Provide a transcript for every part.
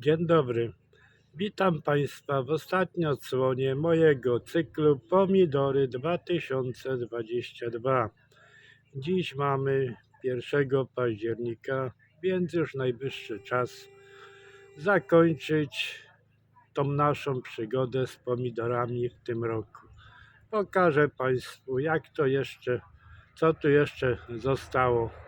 Dzień dobry. Witam Państwa w ostatniej odsłonie mojego cyklu Pomidory 2022. Dziś mamy 1 października, więc już najwyższy czas zakończyć tą naszą przygodę z pomidorami w tym roku. Pokażę Państwu, jak to jeszcze, co tu jeszcze zostało.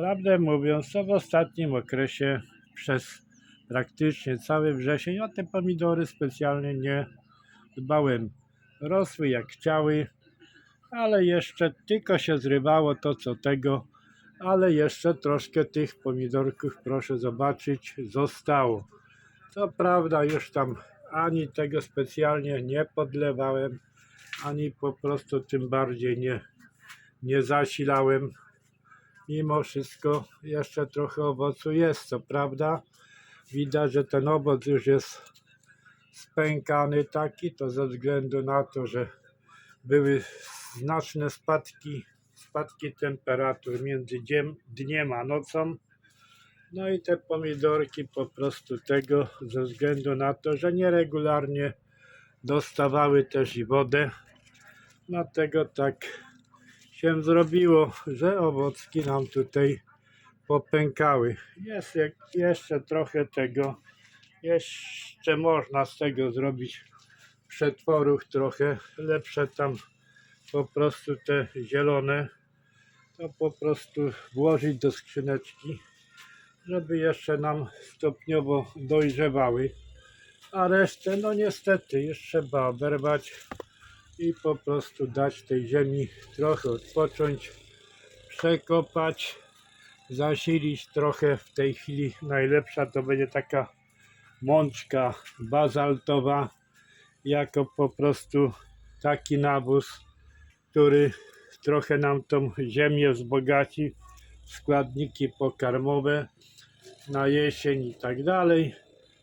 Prawdę mówiąc, to w ostatnim okresie przez praktycznie cały wrzesień o te pomidory specjalnie nie dbałem. Rosły jak chciały, ale jeszcze tylko się zrywało to co tego, ale jeszcze troszkę tych pomidorków, proszę zobaczyć, zostało. Co prawda już tam ani tego specjalnie nie podlewałem, ani po prostu tym bardziej nie, nie zasilałem mimo wszystko jeszcze trochę owocu jest, co prawda. Widać, że ten owoc już jest spękany taki, to ze względu na to, że były znaczne spadki, spadki temperatur między dziem, dniem a nocą. No i te pomidorki po prostu tego ze względu na to, że nieregularnie dostawały też i wodę. Dlatego tak się zrobiło, że owocki nam tutaj popękały. Jest jeszcze trochę tego, jeszcze można z tego zrobić przetworów trochę lepsze tam po prostu te zielone to po prostu włożyć do skrzyneczki żeby jeszcze nam stopniowo dojrzewały a resztę no niestety już trzeba oberwać i po prostu dać tej ziemi trochę odpocząć, przekopać, zasilić trochę. W tej chwili najlepsza to będzie taka mączka bazaltowa, jako po prostu taki nawóz, który trochę nam tą ziemię wzbogaci, składniki pokarmowe na jesień i tak dalej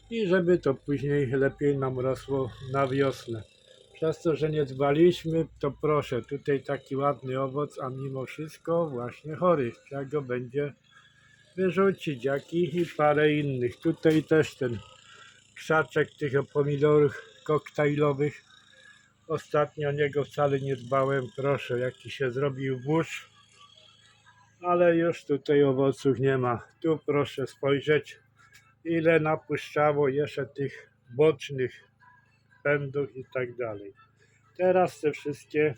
i żeby to później lepiej nam rosło na wiosnę. Przez to, że nie dbaliśmy, to proszę, tutaj taki ładny owoc, a mimo wszystko właśnie chory. Trzeba go będzie wyrzucić, jak i, i parę innych. Tutaj też ten krzaczek tych pomidorów koktajlowych. Ostatnio o niego wcale nie dbałem. Proszę, jaki się zrobił burz. Ale już tutaj owoców nie ma. Tu proszę spojrzeć, ile napuszczało jeszcze tych bocznych pędów i tak dalej. Teraz te wszystkie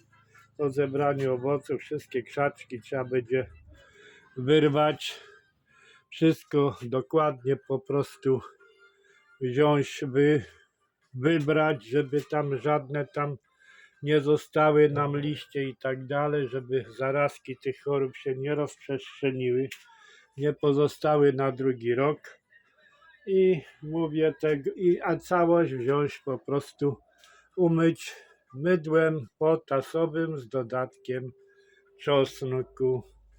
po zebraniu owoców, wszystkie krzaczki trzeba będzie wyrwać. Wszystko dokładnie po prostu wziąć, wy, wybrać, żeby tam żadne tam nie zostały nam liście i tak dalej, żeby zarazki tych chorób się nie rozprzestrzeniły, nie pozostały na drugi rok i mówię tego, i, a całość wziąć po prostu umyć mydłem potasowym z dodatkiem czosnku